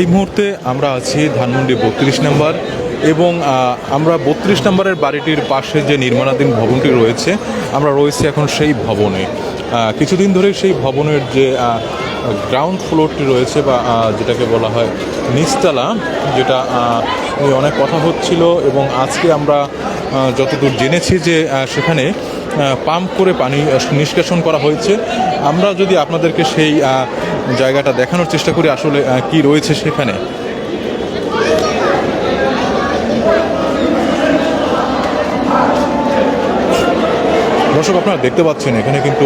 এই মুহূর্তে আমরা আছি ধানমন্ডি বত্রিশ নম্বর এবং আমরা বত্রিশ নম্বরের বাড়িটির পাশে যে নির্মাণাধীন ভবনটি রয়েছে, আমরা রয়েছি এখন সেই ভবনে। কিছুদিন ধরে সেই ভবনের যে গ্রাউন্ড ফ্লোরটি রয়েছে বা যেটাকে বলা হয় নিচতলা, যেটা নিয়ে অনেক কথা হচ্ছিল এবং আজকে আমরা যতদূর জেনেছি যে সেখানে পাম্প করে পানি নিষ্কাশন করা হয়েছে। আমরা যদি আপনাদেরকে সেই জায়গাটা দেখানোর চেষ্টা করি, আসলে কি রয়েছে সেখানে? দর্শক, আপনারা দেখতে পাচ্ছেন, এখানে কিন্তু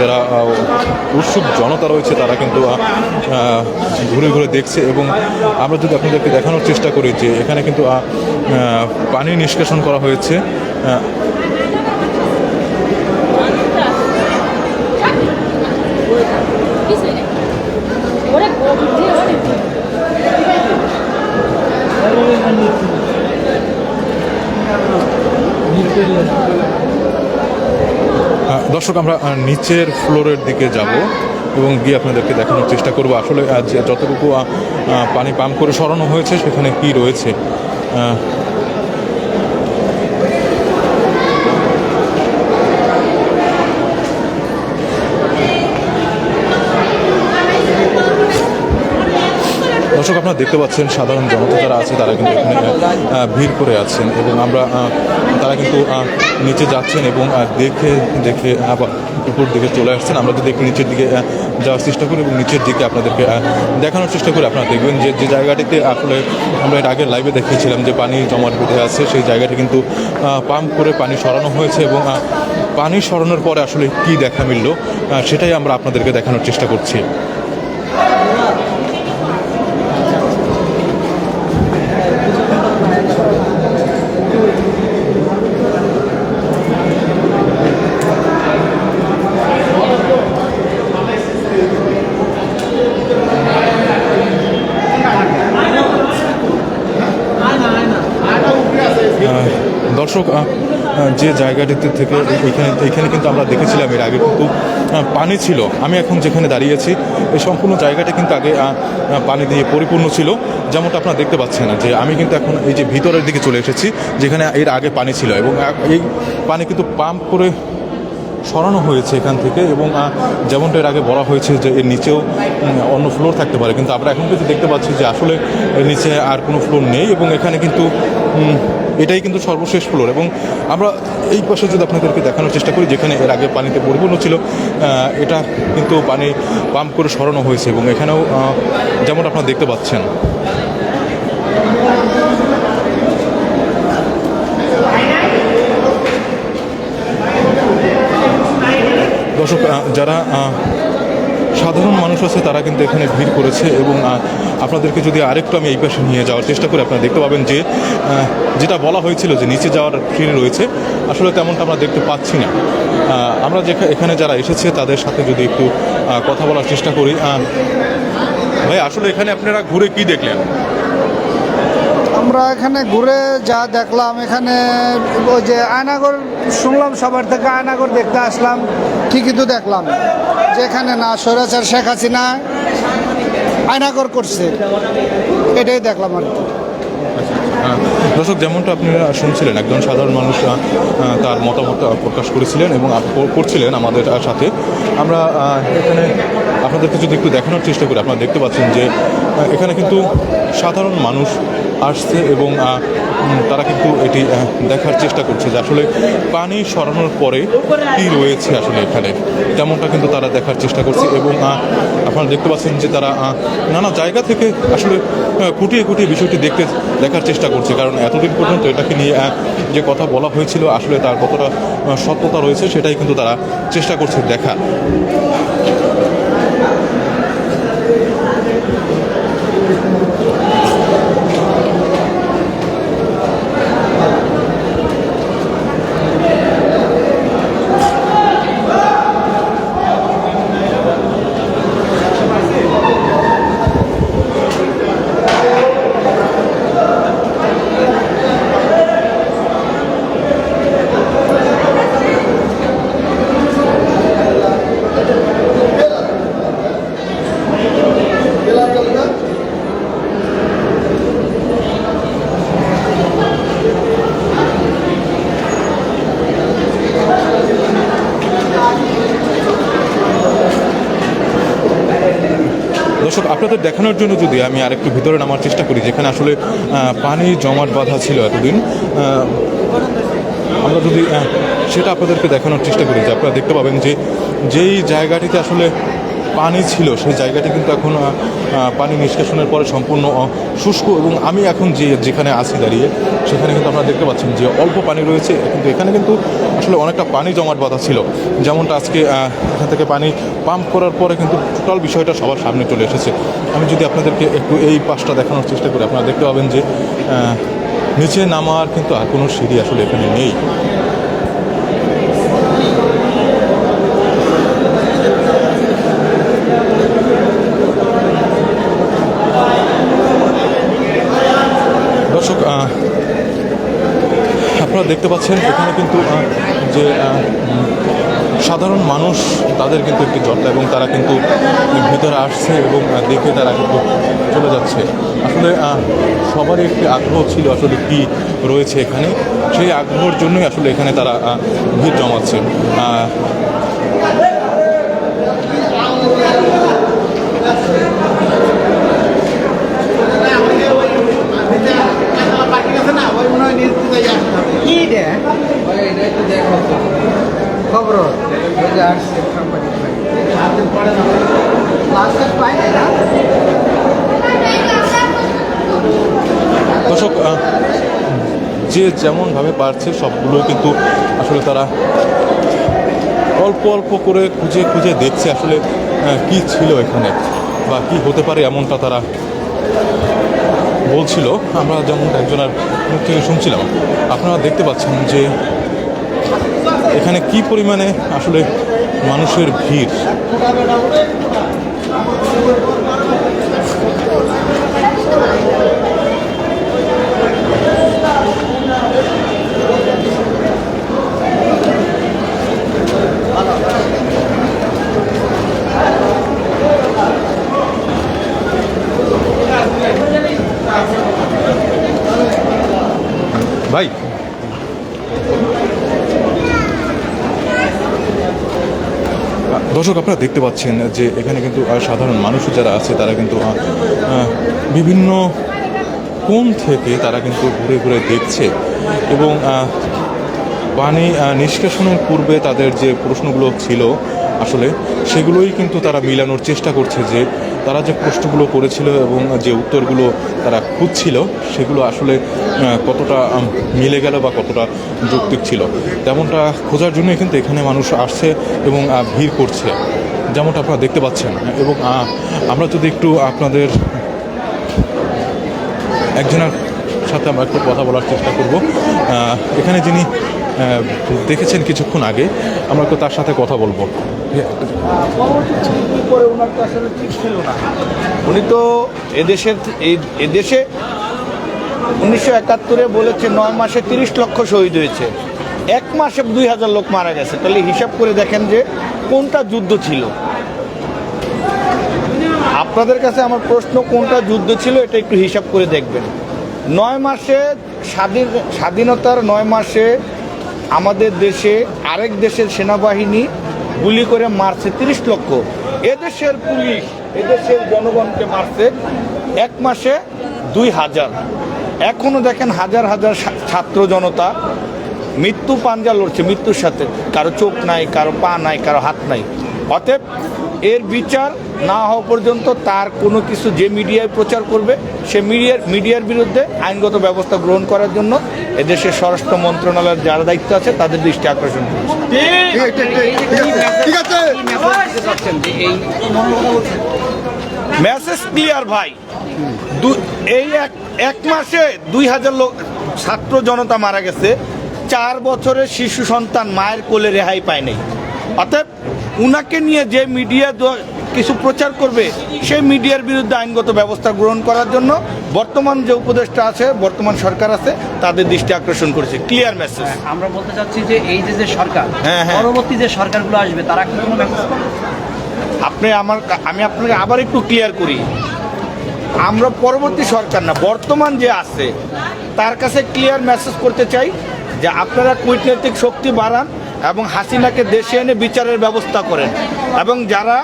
যারা উৎসুক জনতা রয়েছে, তারা কিন্তু ঘুরে ঘুরে দেখছে এবং আমরা যদি আপনাদেরকে দেখানোর চেষ্টা করি যে এখানে কিন্তু পানি নিষ্কাশন করা হয়েছে। দর্শক, আমরা নিচের ফ্লোরের দিকে যাব এবং গিয়ে আপনাদেরকে দেখানোর চেষ্টা করব। আসলে যতটুকু পানি পাম্প করে সরানো হয়েছে, সেখানে কি রয়েছে? দর্শক, আপনারা দেখতে পাচ্ছেন সাধারণ জনতা যারা আছে, তারা কিন্তু এখানে ভিড় করে আছেন এবং আমরা তারা কিন্তু নিচে যাচ্ছেন এবং দেখে দেখে, আবার উপর দিকে চলে আসছেন। আমরা যদি একটু নিচের দিকে যাওয়ার চেষ্টা করি এবং নিচের দিকে আপনাদেরকে দেখানোর চেষ্টা করি, আপনারা দেখবেন যে যে জায়গাটিতে আসলে আমরা এর আগে লাইভে দেখিয়েছিলাম যে পানি জমাট বেঁধে আছে, সেই জায়গাটি কিন্তু পাম্প করে পানি সরানো হয়েছে এবং পানি সরানোর পরে আসলে কি দেখা মিলল সেটাই আমরা আপনাদেরকে দেখানোর চেষ্টা করছি। যে জায়গাটিতে থেকে এখানে এখানে কিন্তু আমরা দেখেছিলাম এর আগে কিন্তু পানি ছিল। আমি এখন যেখানে দাঁড়িয়েছি এই সম্পূর্ণ জায়গাটা কিন্তু আগে পানি দিয়ে পরিপূর্ণ ছিল। যেমনটা আপনারা দেখতে পাচ্ছেন না যে আমি কিন্তু এখন এই যে ভিতরের দিকে চলে এসেছি, যেখানে এর আগে পানি ছিল এবং এই পানি কিন্তু পাম্প করে সরানো হয়েছে এখান থেকে এবং যেমনটা এর আগে বলা হয়েছে যে এর নিচেও অন্য ফ্লোর থাকতে পারে। কিন্তু আমরা এখন কিন্তু দেখতে পাচ্ছি যে আসলে এর নিচে আর কোনো ফ্লোর নেই এবং এখানে কিন্তু এটাই কিন্তু সর্বশেষ ফ্লোর। এবং আমরা এই পাশে যদি আপনাদেরকে দেখানোর চেষ্টা করি, যেখানে এর আগে পানিতে পরিপূর্ণ ছিল এটা কিন্তু পানি পাম্প করে সরানো হয়েছে এবং এখানেও যেমন আপনারা দেখতে পাচ্ছেন। দর্শক যারা সাধারণ মানুষ আছে, তারা কিন্তু এখানে ভিড় করেছে এবং আপনাদেরকে যদি আরেকটু আমি এই পাশে নিয়ে যাওয়ার চেষ্টা করি, আপনারা দেখতে পাবেন যে যেটা বলা হয়েছিল যে নিচে যাওয়ার সিঁড়ি রয়েছে, আসলে তেমনটা আমরা দেখতে পাচ্ছি না। আমরা যেখানে এখানে যারা এসেছে, তাদের সাথে যদি একটু কথা বলার চেষ্টা করি ভাই, আসলে এখানে আপনারা ঘুরে কি দেখলেন? আমরা এখানে ঘুরে যা দেখলাম, এখানে ওই যে আয়নাগর শুনলাম, সবার থেকে আয়নাগর দেখতে আসলাম। ঠিকই তো দেখলাম। যে এখানে না স্বৈরাচার শেখ হাসিনা, আয়নাগর করছে। এটাই দেখলাম আর কি। দর্শক, যেমনটা আপনারা শুনছিলেন, একজন সাধারণ মানুষ তার মতামত প্রকাশ করেছিলেন এবং করছিলেন আমাদের সাথে। আমরা এখানে আপনাদেরকে যদি একটু দেখানোর চেষ্টা করি। আপনারা দেখতে পাচ্ছেন যে এখানে কিন্তু সাধারণ মানুষ আসছে এবং তারা কিন্তু এটি দেখার চেষ্টা করছে যে আসলে পানি সরানোর পরে কি রয়েছে আসলে এখানে। তেমনটা কিন্তু তারা দেখার চেষ্টা করছে এবং আপনারা দেখতে পাচ্ছেন যে তারা নানা জায়গা থেকে আসলে কুটিয়ে খুঁটিয়ে বিষয়টি দেখতে, দেখার চেষ্টা করছে। কারণ এতদিন পর্যন্ত এটাকে নিয়ে যে কথা বলা হয়েছিল, আসলে তার কতটা সত্যতা রয়েছে সেটাই কিন্তু তারা চেষ্টা করছে দেখা। দর্শক, আপনাদের দেখানোর জন্য যদি আমি আরেকটু ভিতরে নামার চেষ্টা করি, যেখানে আসলে পানি জমাট বাঁধা ছিল এতদিন আমরা যদি সেটা আপনাদেরকে দেখানোর চেষ্টা করি যে আপনারা দেখতে পাবেন যে যেই জায়গাটিতে আসলে পানি ছিল, সেই জায়গাটি কিন্তু এখন পানি নিষ্কাশনের পরে সম্পূর্ণ শুষ্ক এবং আমি এখন যে, যেখানে আছি দাঁড়িয়ে, সেখানে কিন্তু আপনারা দেখতে পাচ্ছেন যে অল্প পানি রয়েছে। কিন্তু এখানে কিন্তু আসলে অনেকটা পানি জমাট বাঁধা ছিল। যেমনটা আজকে এখান থেকে পানি পাম্প করার পরে কিন্তু টোটাল বিষয়টা সবার সামনে চলে এসেছে। আমি যদি আপনাদেরকে একটু এই পাশটা দেখানোর চেষ্টা করি, আপনারা দেখতে পাবেন যে নিচে নামার কিন্তু আর কোনো সিঁড়ি আসলে এখানে নেই দর্শক আহ, আপনারা দেখতে পাচ্ছেন, এখানে কিন্তু যে সাধারণ মানুষ, তাদের কিন্তু একটি জটলা এবং তারা কিন্তু ভিতরে আসছে এবং দেখে তারা কিন্তু চলে যাচ্ছে। আসলে সবারই একটি আগ্রহ ছিল আসলে কি রয়েছে এখানে। সেই আগ্রহের জন্যই আসলে এখানে তারা ভিড় জমাচ্ছে। খবর ওই যে আসছে লাস্টের দর্শক যে যেমনভাবে পারছে সবগুলো কিন্তু আসলে তারা অল্প অল্প করে খুঁজে খুঁজে দেখছে আসলে কি ছিল এখানে বা কি হতে পারে এমনটা তারা বলছিল, আমরা যেমন একজনের মুখ থেকে শুনছিলাম, আপনারা দেখতে পাচ্ছেন যে এখানে কি পরিমাণে আসলে মানুষের ভিড়? ভাই। দর্শক, আপনারা দেখতে পাচ্ছেন যে এখানে কিন্তু সাধারণ মানুষ যারা আছে, তারা কিন্তু বিভিন্ন কোণ থেকে তারা কিন্তু ঘুরে ঘুরে দেখছে এবং পানি নিষ্কাশনের পূর্বে তাদের যে প্রশ্নগুলো ছিল, আসলে সেগুলোই কিন্তু তারা মিলানোর চেষ্টা করছে যে তারা যে প্রশ্নগুলো করেছিল এবং যে উত্তরগুলো তারা খুঁজছিল, সেগুলো আসলে কতটা মিলে গেল বা কতটা যৌক্তিক ছিল। তেমনটা খোঁজার জন্যই কিন্তু এখানে মানুষ আসছে এবং ভিড় করছে। যেমনটা আপনারা দেখতে পাচ্ছেন। এবং আমরা যদি একটু আপনাদের একজনের সাথে আমরা একটু কথা বলার চেষ্টা করব। এখানে যিনি দেখেছেন কিছুক্ষণ আগে, আমরা একটু তার সাথে কথা বলব। উনি তো এদেশের এদেশে উনিশশো একাত্তরে বলেছে নয় মাসে তিরিশ লক্ষ শহীদ হয়েছে। এক মাসে দুই হাজার লোক মারা গেছে। তাহলে হিসাব করে দেখেন যে কোনটা যুদ্ধ ছিল। আপনাদের কাছে আমার প্রশ্ন, কোনটা যুদ্ধ ছিল এটা একটু হিসাব করে দেখবেন। নয় মাসে স্বাধীন, স্বাধীনতার নয় মাসে আমাদের দেশে আরেক দেশের সেনাবাহিনী গুলি করে মারছে তিরিশ লক্ষ। এদেশের পুলিশ, এদেশের জনগণকে মারছে এক মাসে দুই হাজার। এখনও দেখেন হাজার হাজার ছাত্র জনতা মৃত্যু পাঞ্জা লড়ছে, মৃত্যুর সাথে। কারও চোখ নাই, কারও পা নাই, কারও হাত নাই। অতএব এর বিচার না হওয়া পর্যন্ত তার কোনো কিছু যে মিডিয়ায় প্রচার করবে সে মিডিয়ার মিডিয়ার বিরুদ্ধে আইনগত ব্যবস্থা গ্রহণ করার জন্য এদেশের স্বরাষ্ট্র মন্ত্রণালয়ের যারা দায়িত্ব আছে তাদের দৃষ্টি আকর্ষণ করছে ঠিক আছে মেসেজ ক্লিয়ার ভাই। এই এক এক মাসে দুই হাজার লোক ছাত্র জনতা মারা গেছে। চার বছরের শিশু সন্তান মায়ের কোলে রেহাই পায় নাই। অতএব উনাকে নিয়ে যে মিডিয়া কিছু প্রচার করবে সেই মিডিয়ার বিরুদ্ধে আইনগত ব্যবস্থা গ্রহণ করার জন্য বর্তমান যে উপদেষ্টা আছে বর্তমান সরকার আছে তাদের দৃষ্টি আকর্ষণ করেছে। ক্লিয়ার মেসেজ আমরা বলতে চাচ্ছি যে এই যে যে সরকার হ্যাঁ, হ্যাঁ। পরবর্তী যে সরকারগুলো আসবে তারা কি কোনো আপনি আমার আমি আপনাকে আবার একটু ক্লিয়ার করি। আমরা পরবর্তী সরকার না বর্তমান যে আছে তার কাছে ক্লিয়ার মেসেজ করতে চাই যে আপনারা কূটনৈতিক শক্তি বাড়ান এবং হাসিনাকে দেশে এনে বিচারের ব্যবস্থা করেন। এবং যারা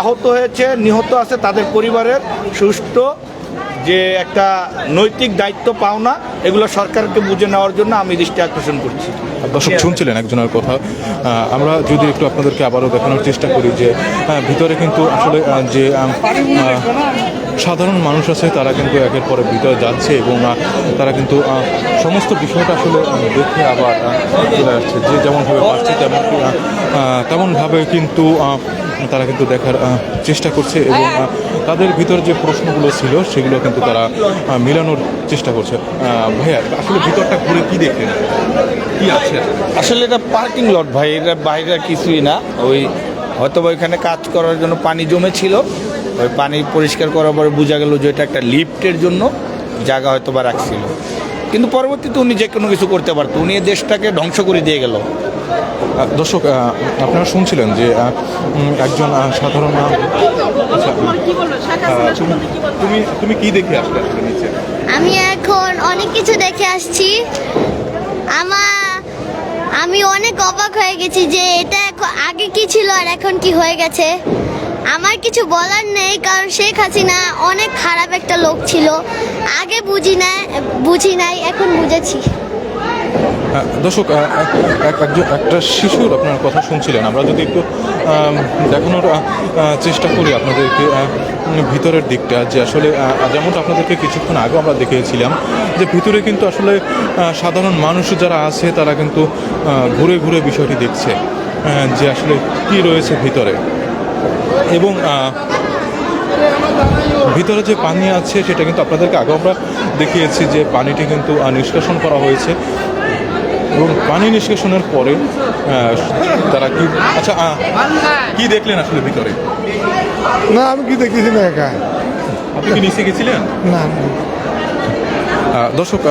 আহত হয়েছে, নিহত আছে, তাদের পরিবারের সুষ্ঠু যে একটা নৈতিক দায়িত্ব পাওনা এগুলো সরকারকে বুঝে নেওয়ার জন্য আমি দৃষ্টি আকর্ষণ করছি। দর্শক, শুনছিলেন একজনের কথা। আমরা যদি একটু আপনাদেরকে আবারও দেখানোর চেষ্টা করি যে ভিতরে কিন্তু আসলে যে সাধারণ মানুষ আছে, তারা কিন্তু একের পরে ভিতরে যাচ্ছে এবং তারা কিন্তু সমস্ত বিষয়টা আসলে দেখে আবার চলে আসছে। যে যেমনভাবে পাচ্ছে তেমন তেমনভাবে কিন্তু তারা কিন্তু দেখার চেষ্টা করছে এবং তাদের ভিতর যে প্রশ্নগুলো ছিল, সেগুলো কিন্তু তারা মিলানোর চেষ্টা করছে। ভাইয়া, আসলে ভিতরটা ঘুরে কি দেখলেন? কি আছে? আসলে এটা পার্কিং লট ভাই এটা বাইরে কিছুই না। ওই হয়তো বা ওইখানে কাজ করার জন্য পানি জমেছিল। ওই পানি পরিষ্কার করার পরে বোঝা গেল যে এটা একটা লিফটের জন্য জায়গা হয়তো বা রাখছিল। কিন্তু পরবর্তীতে উনি যে কোনো কিছু করতে পারতো উনি দেশটাকে ধ্বংস করে দিয়ে গেল। দর্শক আপনারা শুনছিলেন যে একজন সাধারণ আচ্ছা, তুমি- কি তুমি কি দেখে আসলে আমি এখন অনেক কিছু দেখে আসছি। আমার আমি অনেক অবাক হয়ে গেছি যে এটা এখন আগে কি ছিল আর এখন কি হয়ে গেছে? আমার কিছু বলার নেই, কারণ শেখ হাসিনা অনেক খারাপ একটা লোক ছিল। আগে বুঝি না বুঝি নাই, এখন বুঝেছি। দর্শক একটা শিশুর আপনার কথা শুনছিলেন। আমরা যদি একটু দেখানোর চেষ্টা করি আপনাদেরকে ভিতরের দিকটা, যে আসলে যেমনটা আপনাদেরকে কিছুক্ষণ আগে আমরা দেখিয়েছিলাম, যে ভিতরে কিন্তু আসলে সাধারণ মানুষ যারা আছে, তারা কিন্তু ঘুরে ঘুরে বিষয়টি দেখছে যে আসলে কি রয়েছে ভিতরে। এবং ভিতরে যে পানি আছে সেটা কিন্তু আপনাদেরকে আগে আমরা দেখিয়েছি যে পানিটি কিন্তু নিষ্কাশন করা হয়েছে। এবং পানি নিষ্কাশনের পরে তারা কি আচ্ছা কি দেখলেন আসলে ভিতরে? না আমি কি দেখতেছি না একা? আপনি কি নিচে গেছিলেন? না দর্শক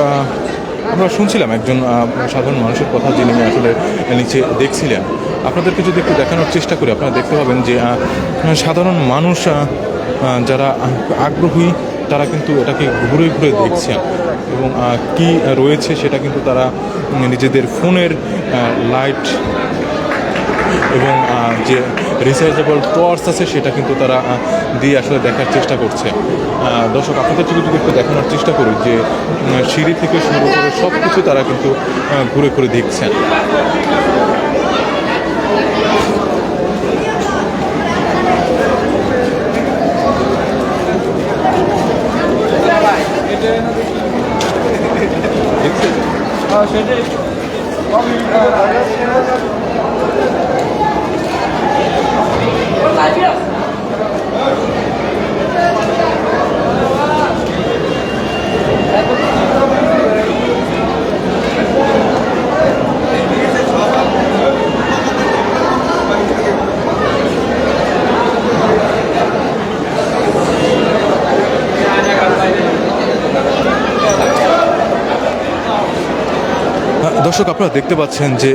আমরা শুনছিলাম একজন সাধারণ মানুষের কথা যিনি আসলে নিচে দেখছিলেন। আপনাদেরকে যদি একটু দেখানোর চেষ্টা করি, আপনারা দেখতে পাবেন যে সাধারণ মানুষ যারা আগ্রহী, তারা কিন্তু এটাকে ঘুরে ঘুরে দেখছেন। এবং কি রয়েছে সেটা কিন্তু তারা নিজেদের ফোনের লাইট এবং যে রিচার্জেবল টর্চ আছে সেটা কিন্তু তারা দিয়ে আসলে দেখার চেষ্টা করছে। দর্শক, আপনাদেরকে যদি একটু দেখানোর চেষ্টা করি যে সিঁড়ি থেকে শুরু করে সব কিছু তারা কিন্তু ঘুরে ঘুরে দেখছেন। Ha şeyde. Abi. দর্শক, আপনারা দেখতে পাচ্ছেন যে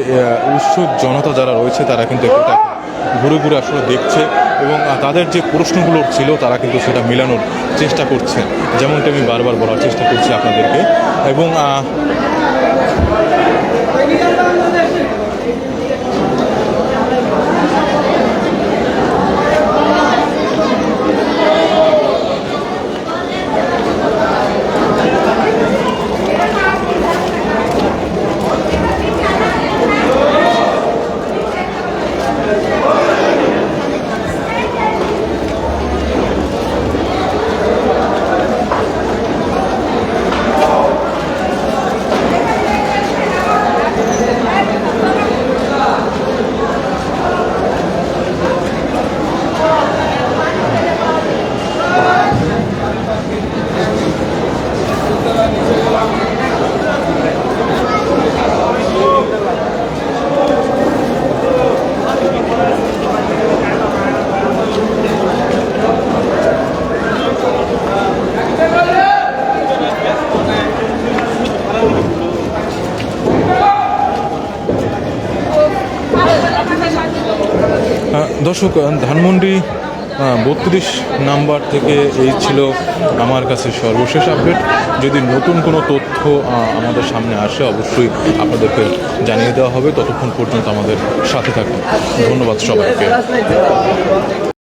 উৎসুক জনতা যারা রয়েছে, তারা কিন্তু একটা ঘুরে ঘুরে আসলে দেখছে এবং তাদের যে প্রশ্নগুলো ছিল, তারা কিন্তু সেটা মেলানোর চেষ্টা করছে যেমনটি আমি বারবার বলার চেষ্টা করছি আপনাদেরকে। এবং দর্শক ধানমন্ডি বত্রিশ নাম্বার থেকে এই ছিল আমার কাছে সর্বশেষ আপডেট। যদি নতুন কোনো তথ্য আমাদের সামনে আসে, অবশ্যই আপনাদেরকে জানিয়ে দেওয়া হবে। ততক্ষণ পর্যন্ত আমাদের সাথে থাকুন। ধন্যবাদ সবাইকে।